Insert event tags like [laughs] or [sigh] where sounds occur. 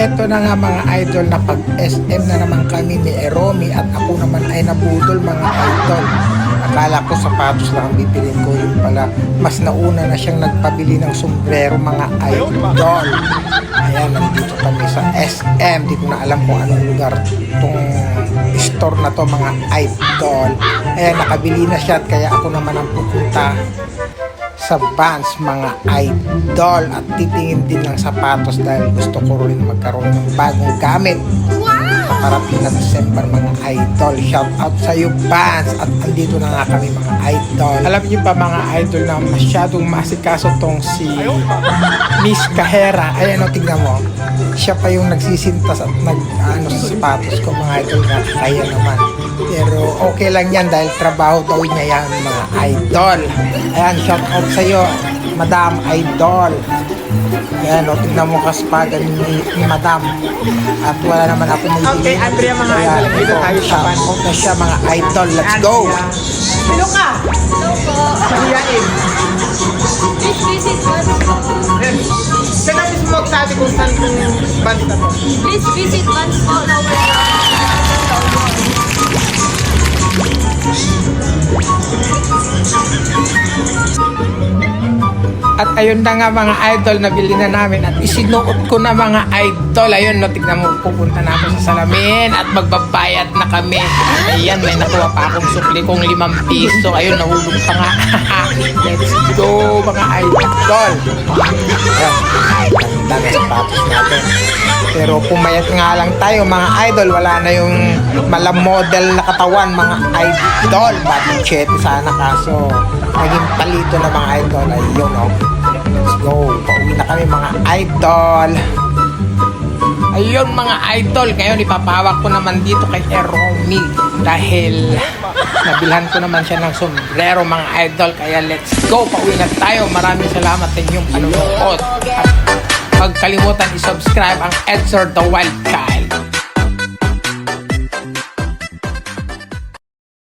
Eto na nga mga idol na pag SM na naman kami ni Eromi at ako naman ay nabudol mga idol. Akala ko sapatos lang ang bibilin ko yun pala. Mas nauna na siyang nagpabili ng sombrero mga idol. Ayan, nandito kami sa SM. Di ko na alam kung anong lugar tong store na to mga idol. Ayan, nakabili na siya at kaya ako naman ang pupunta sa Vans mga idol. At titingin din ng sapatos dahil gusto ko rin magkaroon ng bagong gamit sa parating na December mga idol. Shout out sa iyo Vans at andito na nga kami mga idol. Alam niyo ba mga idol na masyadong masikaso tong si Miss Kahera ayan o tignan mo. Siya pa yung nagsisintas at nag ano sa sapatos ko mga idol. Na kaya naman. Pero okay lang yan dahil trabaho daw niya yan mga idol. Ayan, shout out sa iyo, Madam Idol. Ayan, o, tingnan mo kaspagan ni, ni Madam. At wala naman ako may Okay, Andrea, mga idol, dito tayo sa shout van. out na siya mga idol. Let's go! Hello ka! Hello po. Mahiyain. Please visit once po. Siya na mismo magsabi kung saan kung banda to. Please visit once po. At ayun na nga mga idol, nabili na namin at isinuot ko na mga idol. Ayun, no, tignan mo, pupunta na ako sa salamin at magbabayad na kami. Ayan, may nakuha pa akong sukli kong limang piso. Ayun, nahulog pa nga. [laughs] Let's go mga idol. Ayan, ganda na sapatos natin. Pero pumayat nga lang tayo mga idol, wala na yung malam model na katawan mga idol. Budget sana kaso naging palito na mga idol. Ayun oh. Let's go. Pauwi na kami mga idol. Ayun mga idol, ngayon ipapahawak ko naman dito kay Eromi dahil nabilhan ko naman siya ng sombrero mga idol. Kaya let's go, pauwi na tayo. Maraming salamat sa inyong panonood. At Huwag kalimutan i-subscribe ang Edsor the Wildcat.